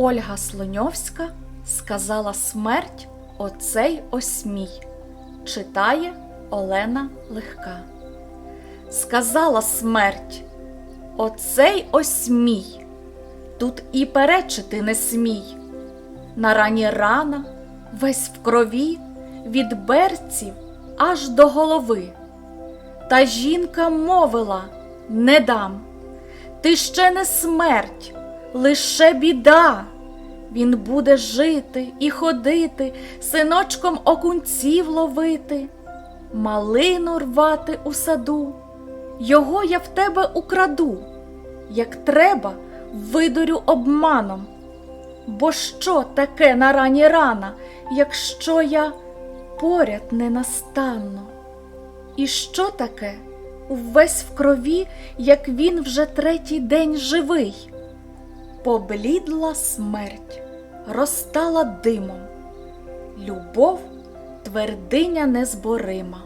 Ольга Слоньовська сказала смерть оцей осмій. Читає Олена Легка. Сказала смерть, оцей осмій. Тут і перечити не смій. На рані рана, весь в крові, від берців аж до голови. Та жінка мовила не дам. Ти ще не смерть, лише біда. Він буде жити і ходити, синочком окунців ловити, малину рвати у саду. Його я в тебе украду, як треба, видурю обманом. Бо що таке на рані рана, якщо я поряд ненастанно? І що таке увесь в крові, як він вже третій день живий? Поблідла смерть, розтала димом, любов твердиня незборима.